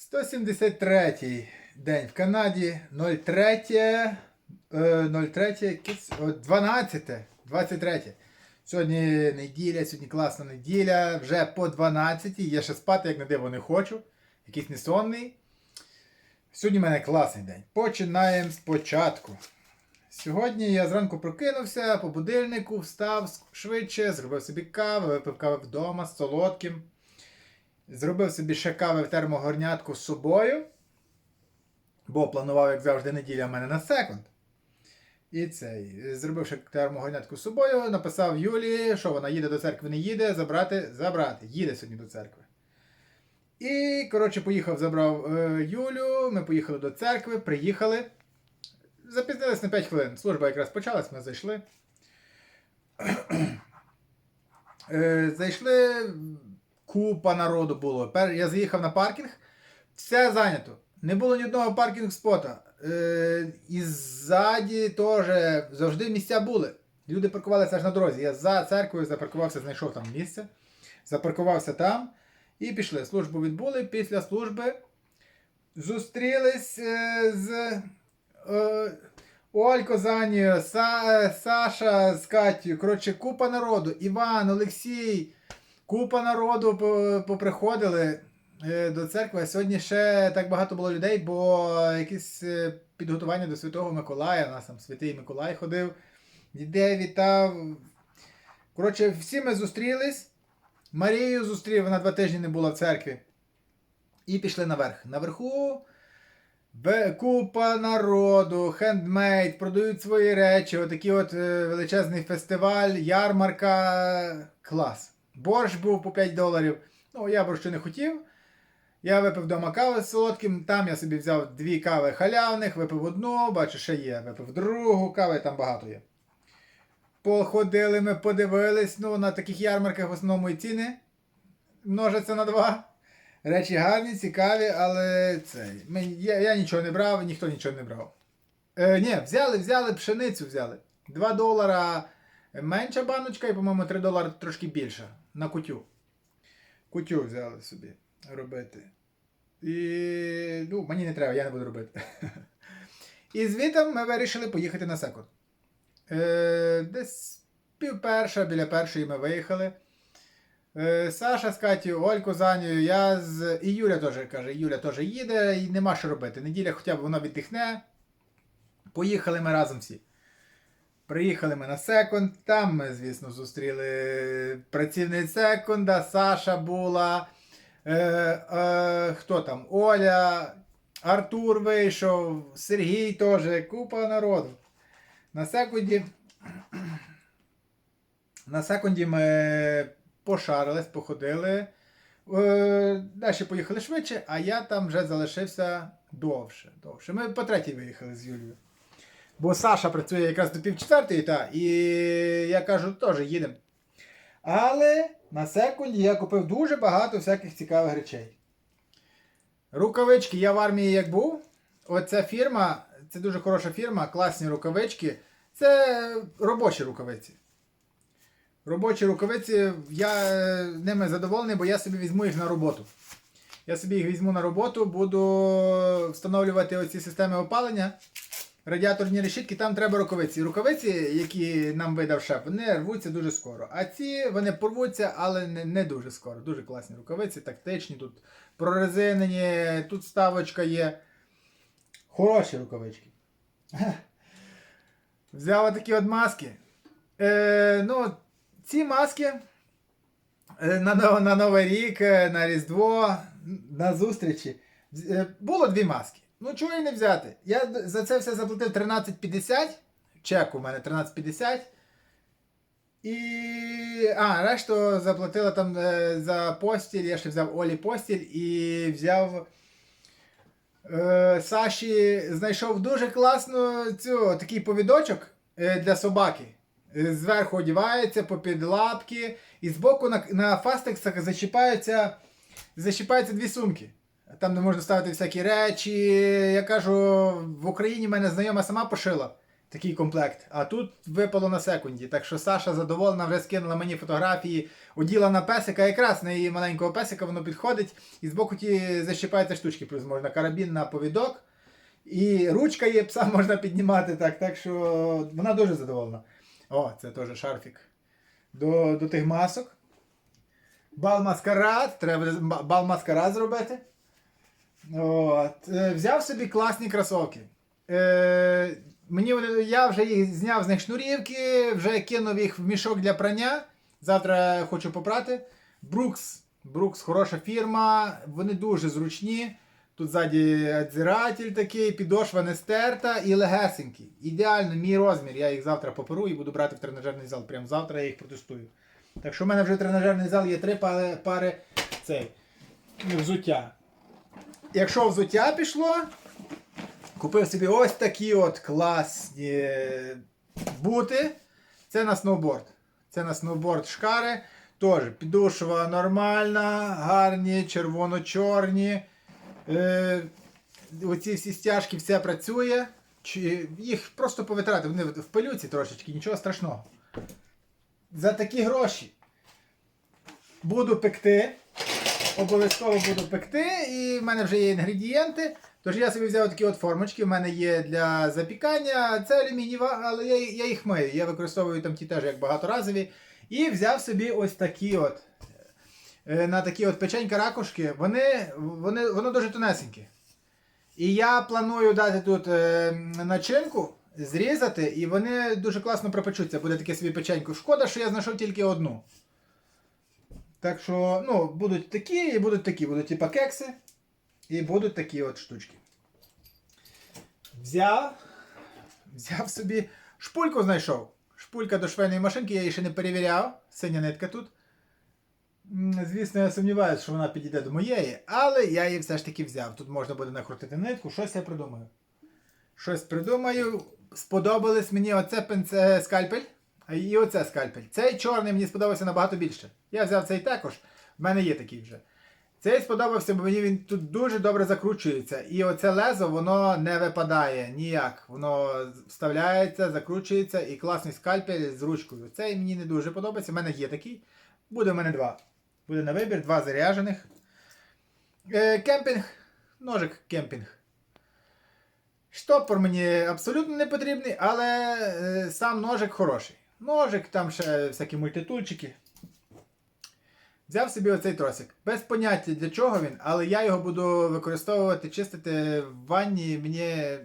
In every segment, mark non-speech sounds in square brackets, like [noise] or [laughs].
173 день в Канаді, 03, е, 03, 12, 23. Сьогодні неділя, сьогодні класна неділя, вже по 12, я ще спати, як на диво, не хочу, якийсь несонний. Сьогодні в мене класний день. Починаємо спочатку. Сьогодні я зранку прокинувся по будильнику, встав швидше, зробив собі каву, випив кави вдома з солодким. Зробив собі ще кави в термогорнятку з собою. Бо планував, як завжди, неділя в мене на секунд. І цей. Зробив ще термогорнятку з собою, написав Юлії, що вона їде до церкви, не їде, забрати, забрати. Їде сьогодні до церкви. І, коротше, поїхав, забрав е, Юлю, ми поїхали до церкви, приїхали. Запізнились на 5 хвилин. Служба якраз почалась, ми зайшли. [clears throat] Е, зайшли, купа народу було. Я заїхав на паркінг, все зайнято. Не було ні одного паркінг спота. Е, і ззаді теж завжди місця були. Люди паркувалися аж на дорозі. Я за церквою запаркувався, знайшов там місце, запаркувався там і пішли. Службу відбули. Після служби зустрілись е, з е, Олько з Анією, Са, Саша з Катю. Коротше, купа народу. Іван, Олексій. Купа народу поприходили е, до церкви. Сьогодні ще так багато було людей, бо якесь е, підготування до Святого Миколая. У нас там святий Миколай ходив. Дітей вітав. Коротше, всі ми зустрілись. Марію зустрів, вона два тижні не була в церкві. І пішли наверх. Наверху Купа народу, хендмейд, продають свої речі, отакий от е, величезний фестиваль, ярмарка. Клас. Борщ був по 5 доларів. Ну, я борщу не хотів. Я випив вдома кави з солодким, там я собі взяв дві кави халявних, випив одну, бачу, ще є, випив другу, кави там багато є. Походили ми, подивились, ну, на таких ярмарках в основному і ціни множаться на два. Речі гарні, цікаві, але це. Ми, я, я нічого не брав, ніхто нічого не брав. Е, ні, взяли, взяли, пшеницю взяли. 2 долара менша баночка і, по-моєму, 3 долари трошки більша. На кутю. Кутю взяли собі робити. І. Ну, мені не треба, я не буду робити. [laughs] І звітом ми вирішили поїхати на секунд. Е, десь пів перша, біля першої ми виїхали. Е, Саша з Катю, Олько з Анією, я з. І Юля теж каже, Юля теж їде і нема що робити. Неділя хоча б вона віддихне. Поїхали ми разом всі. Приїхали ми на секунд. Там ми, звісно, зустріли працівниць секунда, Саша була. Е, е, хто там? Оля, Артур вийшов, Сергій теж, купа народу. На секунді. [clears throat] На секунді ми пошарились, походили. Е, далі поїхали швидше, а я там вже залишився довше. довше. Ми по третій виїхали з Юлією. Бо Саша працює якраз до пів четвертої, та, і я кажу, теж їдемо. Але на секунді я купив дуже багато всяких цікавих речей. Рукавички я в армії як був. Оця фірма, це дуже хороша фірма, класні рукавички. Це робочі рукавиці. Робочі рукавиці, я е, ними задоволений, бо я собі візьму їх на роботу. Я собі їх візьму на роботу, буду встановлювати оці системи опалення, радіаторні решітки, там треба рукавиці. Рукавиці, які нам видав шеф, вони рвуться дуже скоро. А ці вони порвуться, але не, не дуже скоро. Дуже класні рукавиці, тактичні, тут прорезинені, тут ставочка є. Хороші рукавички. [laughs] Взяв такі от маски. Е, ну, ці маски е, на, на Новий рік, е, на Різдво, на зустрічі. Е, Було дві маски. Ну, чого і не взяти? Я за це все заплатив 13,50. Чек у мене 13,50. І. А, решту заплатила там е, за постіль. Я ще взяв Олі постіль і взяв. Е, Саші знайшов дуже класну цю такий повідочок е, для собаки. Е, Зверху одівається, попід лапки, і збоку на, на фастексах зачіпаються, зачіпаються дві сумки. Там, де можна ставити всякі речі. Я кажу, в Україні мене знайома сама пошила. такий комплект. А тут випало на секунді. Так що Саша задоволена, вже скинула мені фотографії, оділа на песика. Якраз на її маленького песика воно підходить. І збоку ті защіпаються штучки, плюс можна карабін на повідок. І ручка є, пса можна піднімати. Так, так що вона дуже задоволена. О, це теж шарфік. До, до тих масок. Бал маскарад, треба бал маскарад зробити. От. Е, Взяв собі класні кросовки. Е, мені я вже їх зняв з них шнурівки, вже кинув їх в мішок для прання. Завтра хочу попрати. Брукс. Брукс хороша фірма, вони дуже зручні. Тут ззаді адзиратель такий, підошва не стерта і легесенькі. Ідеально, мій розмір. Я їх завтра поперу і буду брати в тренажерний зал. Прямо завтра я їх протестую. Так що в мене вже тренажерний зал є три пари, пари цей, взуття. Якщо взуття пішло, купив собі ось такі от класні бути. Це на сноуборд. Це на сноуборд шкари. Теж підошва нормальна, гарні, червоно-чорні. Е, оці всі стяжки, все працює. Чи, їх просто повитрати, вони в пилюці трошечки, нічого страшного. За такі гроші буду пекти. Обов'язково буду пекти, і в мене вже є інгредієнти. Тож я собі взяв такі от формочки, в мене є для запікання. Це алюмінієва, але я, я їх мию. Я використовую там ті теж як багаторазові. І взяв собі ось такі от. е, На такі от печенька ракушки. Вони, вони, воно дуже тонесеньке. І я планую дати тут е, начинку, зрізати, і вони дуже класно пропечуться. Буде таке собі печенько. Шкода, що я знайшов тільки одну. Так що, ну, будуть такі і будуть такі. Будуть типа кекси. І будуть такі от штучки. Взяв. Взяв собі. Шпульку знайшов. Шпулька до швейної машинки, я її ще не перевіряв. Синя нитка тут. Звісно, я сумніваюся, що вона підійде до моєї, але я її все ж таки взяв. Тут можна буде накрутити нитку, щось я придумаю. Щось придумаю. Сподобались мені оце пенце скальпель. І оце скальпель. Цей чорний мені сподобався набагато більше. Я взяв цей також. В мене є такий вже. Цей сподобався, бо мені він тут дуже добре закручується. І оце лезо воно не випадає ніяк. Воно вставляється, закручується і класний скальпель з ручкою. Цей мені не дуже подобається. У мене є такий. Буде в мене два. Буде на вибір, два заряджених. Е, кемпінг. Ножик кемпінг. Штопор мені абсолютно не потрібний, але е, сам ножик хороший. Ножик, там ще всякі мультитульчики. Взяв собі оцей тросик. Без поняття для чого він, але я його буду використовувати, чистити в ванні. Мені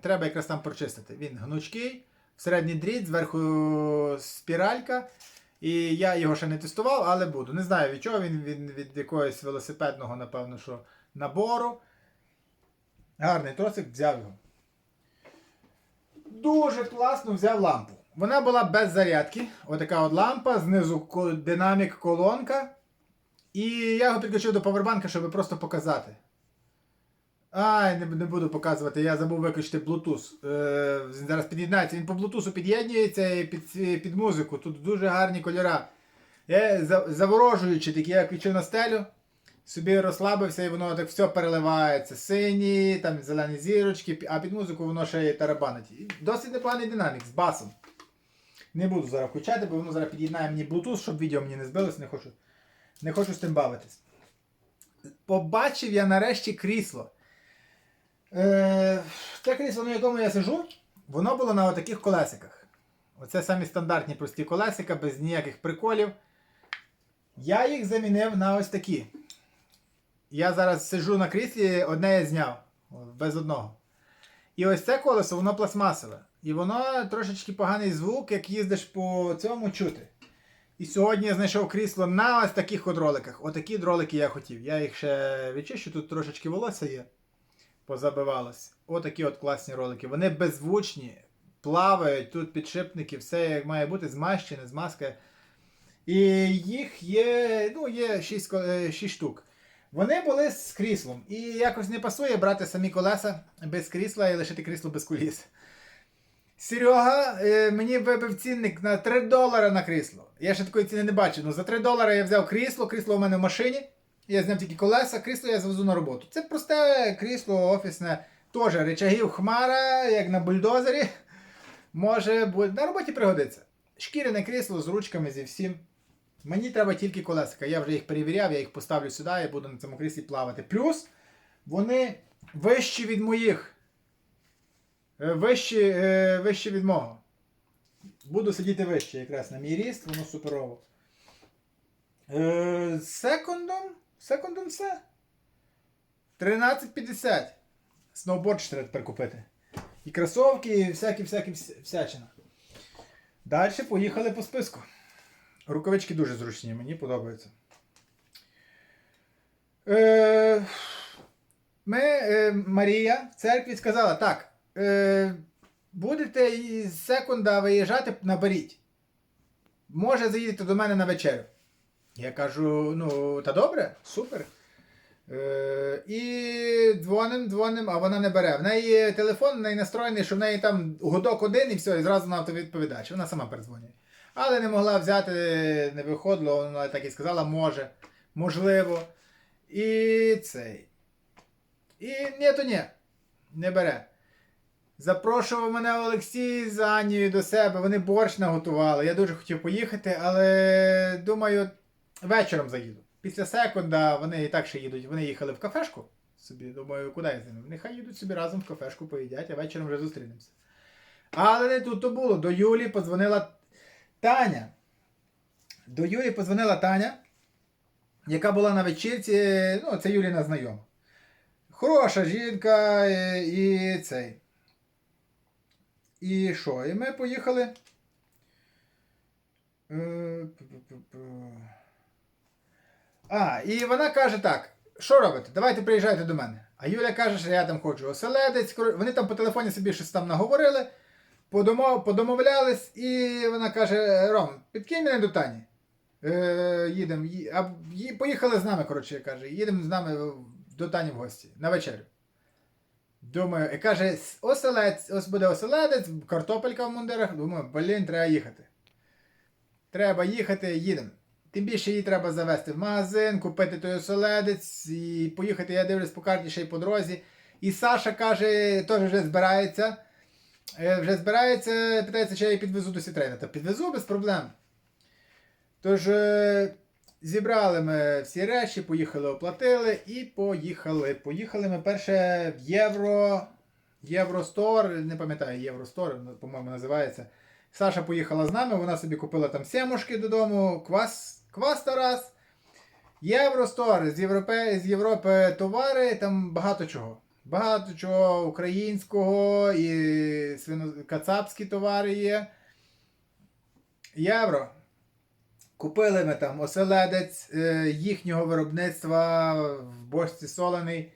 треба якраз там прочистити. Він гнучкий, середній дріт, зверху спіралька. І я його ще не тестував, але буду. Не знаю від чого він, він від якогось велосипедного, напевно, що набору. Гарний тросик, взяв його. Дуже класно взяв лампу. Вона була без зарядки. Отака от лампа, знизу динамік колонка. І я його підключив до повербанка, щоб просто показати. Ай, не, не буду показувати, я забув виключити Bluetooth. Е, зараз під'єднається. Він по Bluetooth під'єднується і під, під музику. Тут дуже гарні кольора. Я заворожуючи такі, я включив на стелю, собі розслабився і воно так все переливається. Сині, там зелені зірочки, а під музику воно ще й тарабанить. Досить непоганий динамік з басом. Не буду зараз включати, бо воно зараз під'єднає мені Bluetooth, щоб відео мені не збилося, не хочу, не хочу з тим бавитись. Побачив я нарешті крісло. Е, те крісло, на якому я сижу, воно було на отаких колесиках. Оце самі стандартні прості колесика, без ніяких приколів. Я їх замінив на ось такі. Я зараз сижу на кріслі, одне я зняв. Без одного. І ось це колесо, воно пластмасове. І воно трошечки поганий звук, як їздиш по цьому чути. І сьогодні я знайшов крісло на ось таких от роликах. Отакі ролики я хотів. Я їх ще відчищу, тут трошечки волосся є. Позабивалось. Отакі от класні ролики. Вони беззвучні, плавають, тут підшипники, все як має бути, змащене, змазка. І їх є, ну, є 6, 6 штук. Вони були з кріслом. І якось не пасує брати самі колеса без крісла і лишити крісло без коліс. Серега е, мені вибив цінник на 3 долари на крісло. Я ще такої ціни не бачив. Ну, за 3 долари я взяв крісло, крісло у мене в машині. Я зняв тільки колеса, крісло я завезу на роботу. Це просте крісло офісне, теж речагів хмара, як на бульдозері. Може бути. На роботі пригодиться. Шкіряне крісло з ручками зі всім. Мені треба тільки колесика. Я вже їх перевіряв, я їх поставлю сюди і буду на цьому кріслі плавати. Плюс вони вищі від моїх. Е, Вищі, е, від мого. Буду сидіти вище якраз на мій ріст, воно суперово. Е, секундом. Секундом все. 13.50. Сноуборд ще треба тепер купити. І кросовки, і всякі-всякі всячина. Далі поїхали по списку. Рукавички дуже зручні, мені подобаються. Ми, Марія в церкві сказала, так, е, будете із секунда виїжджати, наберіть. Може, заїдете до мене на вечерю. Я кажу, ну, та добре, супер. Е, і дзвоним, дзвоним, а вона не бере. В неї телефон в неї настроєний, що в неї там гудок один і все, і зразу на автовідповідач. Вона сама передзвонює. Але не могла взяти, не виходило, вона так і сказала, може, можливо. І цей. І ні, то ні, не бере. Запрошував мене Олексій з Анією до себе, вони борщ наготували. Я дуже хотів поїхати, але думаю, вечором заїду. Після секунда вони і так ще їдуть. Вони їхали в кафешку. Собі думаю, куди я з ними? Нехай їдуть собі разом в кафешку, поїдять, а вечором вже зустрінемося. Але не тут то було. До Юлі подзвонила Таня. До Юлі подзвонила Таня, яка була на вечірці. Ну, це Юліна знайома. Хороша жінка е, і цей. І що? І ми поїхали. Е. А, і вона каже так: що робите? Давайте приїжджайте до мене. А Юля каже, що я там хочу оселедець. Вони там по телефоні собі щось там наговорили, подомов, подомовлялись, і вона каже: Ром, підкинь мене до Тані. Е, їдемо. Поїхали з нами, коротше, каже, їдемо з нами до Тані в гості на вечерю. Думаю, і каже, оселець, ось буде оселедець, картопелька в мундирах. Думаю, блін, треба їхати. Треба їхати, їдемо. Тим більше її треба завести в магазин, купити той оселедець і поїхати, я дивлюсь по карті ще й по дорозі. І Саша каже, теж вже збирається. Е, Вже збирається, питається, чи я її підвезу до Сітрейна. Та підвезу без проблем. Тож е, зібрали ми всі речі, поїхали, оплатили і поїхали. Поїхали ми перше в Євро. Євростор, не пам'ятаю, Євростор, по-моєму, називається. Саша поїхала з нами, вона собі купила там сімушки додому, квас, квас Тарас. Євростор з Європи, з Європи товари, там багато чого. Багато чого українського і свино... кацапські товари є. Євро. Купили ми там оселедець е, їхнього виробництва в бочці солений.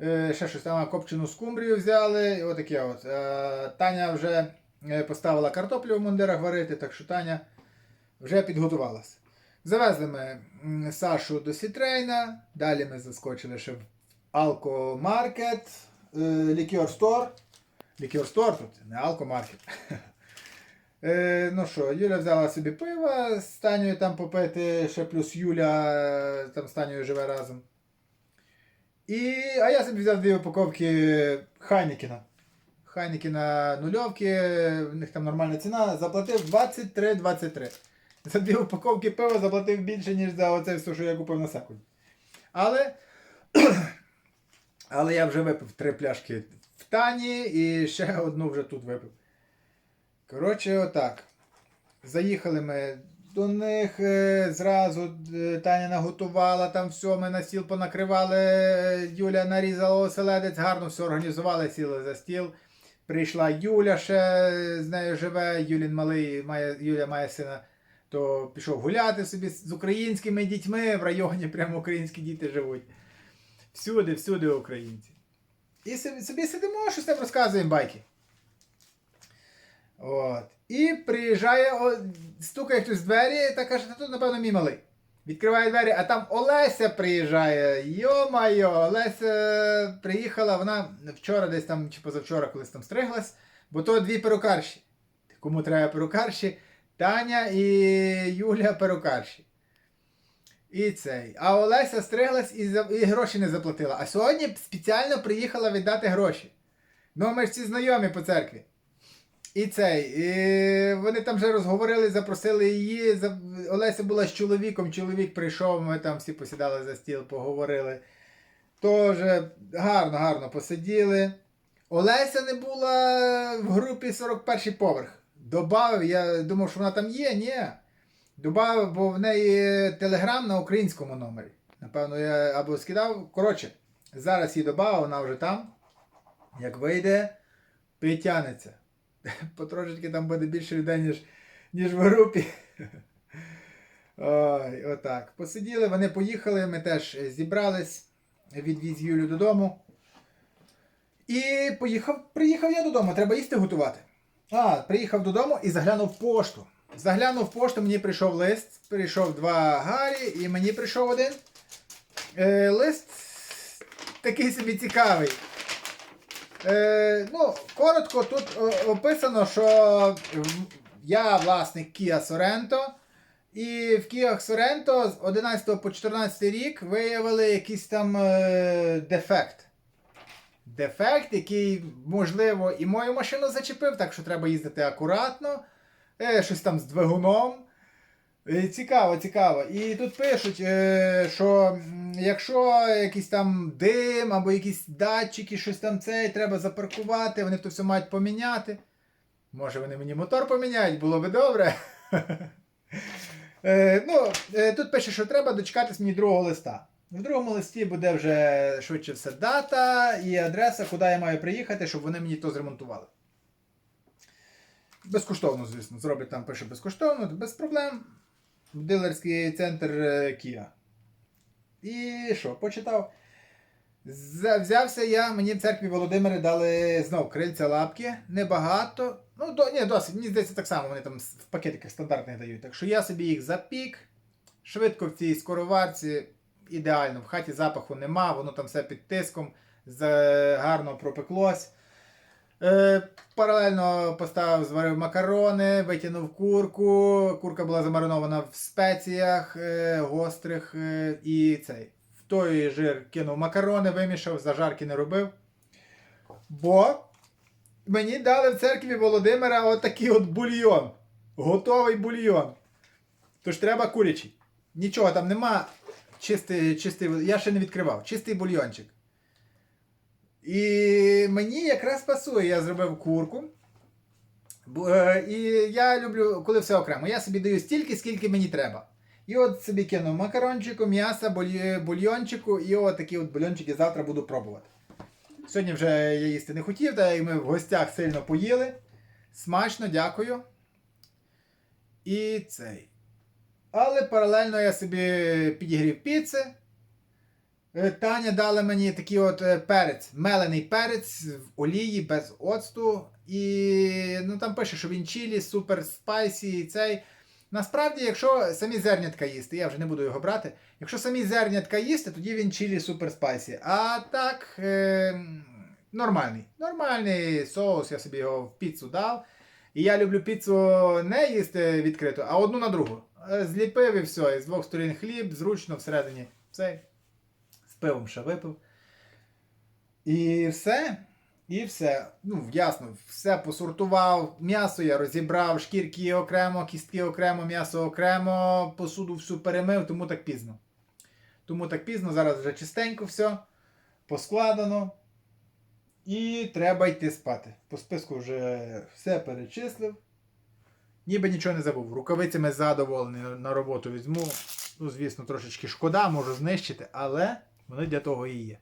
Е, ще щось там копчену скумбрію взяли. І отаке от. Е, Таня вже поставила картоплю в мундирах варити, так що Таня вже підготувалася. Завезли ми Сашу до Сітрейна. Далі ми заскочили ще в Алкомаркет, Лікер Стор. Лікер Стор тут, не Алкомаркет. [laughs] Е, ну що, Юля взяла собі пива з Танею там попити, ще плюс Юля е, там з Танею живе разом. І, а я собі взяв дві упаковки Хайнікіна. Хайнікіна нульовки, в них там нормальна ціна, заплатив 23,23. За дві упаковки пива заплатив більше, ніж за оце все, що я купив на секунді. Але, [clears throat] але я вже випив три пляшки в Тані і ще одну вже тут випив. Коротше, отак. Заїхали ми до них е, зразу. е, Таня наготувала, там все, ми на стіл понакривали. е, Юля нарізала оселедець, гарно все організували, сіли за стіл. Прийшла Юля ще з нею живе. Юлін малий має, Юля має сина, то пішов гуляти собі з українськими дітьми. В районі прямо українські діти живуть. Всюди, всюди українці. І собі сидимо, щось там розказуємо байки. От. І приїжджає, о, стукає хтось в двері та каже, тут, напевно, мій малий. Відкриває двері, а там Олеся приїжджає. Йо-майо, Олеся приїхала, вона вчора десь там, чи позавчора колись там стриглась, бо то дві перукарші. Кому треба перукарші? Таня і Юля перукарші. І цей. А Олеся стриглась і, за- і гроші не заплатила. А сьогодні спеціально приїхала віддати гроші. Ну, ми ж ці знайомі по церкві. І цей, і вони там вже розговорили, запросили її. Олеся була з чоловіком, чоловік прийшов, ми там всі посідали за стіл, поговорили. Тоже гарно, гарно посиділи. Олеся не була в групі 41 поверх. Добавив, я думав, що вона там є, ні. Добавив, бо в неї телеграм на українському номері. Напевно, я або скидав. Коротше, зараз її додав, вона вже там. Як вийде, притягнеться. [laughs] Потрошечки там буде більше людей, ніж, ніж в групі. [laughs] Ой, отак. Посиділи, вони поїхали, ми теж зібрались, відвіз Юлю додому. І поїхав, приїхав я додому, треба їсти готувати. А, приїхав додому і заглянув пошту. Заглянув пошту, мені прийшов лист, прийшов два Гаррі, і мені прийшов один. Е, лист такий собі цікавий. Е, ну, коротко, тут описано, що я власник Kia Sorento. І в Kia Sorento з 11 по 14 рік виявили якийсь там е, дефект. Дефект, який, можливо, і мою машину зачепив, так що треба їздити акуратно. Е, щось там з двигуном. Е, Цікаво, цікаво. І тут пишуть, е, що якщо якийсь там дим або якісь датчики, щось там це, треба запаркувати, вони то все мають поміняти. Може вони мені мотор поміняють, було би добре. [laughs] Е, ну, тут пише, що треба дочекатись мені другого листа. В другому листі буде вже швидше все дата і адреса, куди я маю приїхати, щоб вони мені то зремонтували. Безкоштовно, звісно. Зроблять там пише безкоштовно, без проблем. В дилерський центр е, Kia. І що, почитав. Взявся я, мені в церкві Володимири дали знов крильця лапки. Небагато. Ну, до, ні, досить. Мені здається, так само вони там в пакетиках стандартних дають. Так що я собі їх запік. Швидко в цій скороварці. Ідеально. В хаті запаху нема, воно там все під тиском, гарно пропеклось. Е, паралельно поставив, зварив макарони, витягнув курку. Курка була замаринована в спеціях е, гострих е, і цей. В той жир кинув макарони, вимішав, зажарки не робив. Бо мені дали в церкві Володимира отакий от бульйон. Готовий бульйон. Тож треба курячий. Нічого там нема. Чистий, чистий, я ще не відкривав. Чистий бульйончик. І мені якраз пасує, я зробив курку. Е, І я люблю, коли все окремо. Я собі даю стільки, скільки мені треба. І от собі кинув макарончику, м'яса, буль- бульйончику, і от такі от бульйончики завтра буду пробувати. Сьогодні вже я їсти не хотів, та ми в гостях сильно поїли. Смачно, дякую. І цей. Але паралельно я собі підігрів піци. Е, Таня дала мені такий от е, перець, мелений перець в олії без оцту. І ну, там пише, що він чилі, супер спайсі і цей. Насправді, якщо самі зернятка їсти, я вже не буду його брати. Якщо самі зернятка їсти, тоді він чилі супер спайсі. А так, е, нормальний. Нормальний соус, я собі його в піцу дав. І я люблю піцу не їсти відкрито, а одну на другу. Е, Зліпив і все. І з двох сторін хліб, зручно всередині. Все. Пивом ще випив. І все. І все. Ну, ясно, все посортував. М'ясо я розібрав, шкірки окремо, кістки окремо, м'ясо окремо, посуду всю перемив, тому так пізно. Тому так пізно, зараз вже чистенько все, поскладено. І треба йти спати. По списку вже все перечислив. Ніби нічого не забув. Рукавицями задоволений на роботу візьму. Ну, звісно, трошечки шкода, можу знищити, але вони для того і є.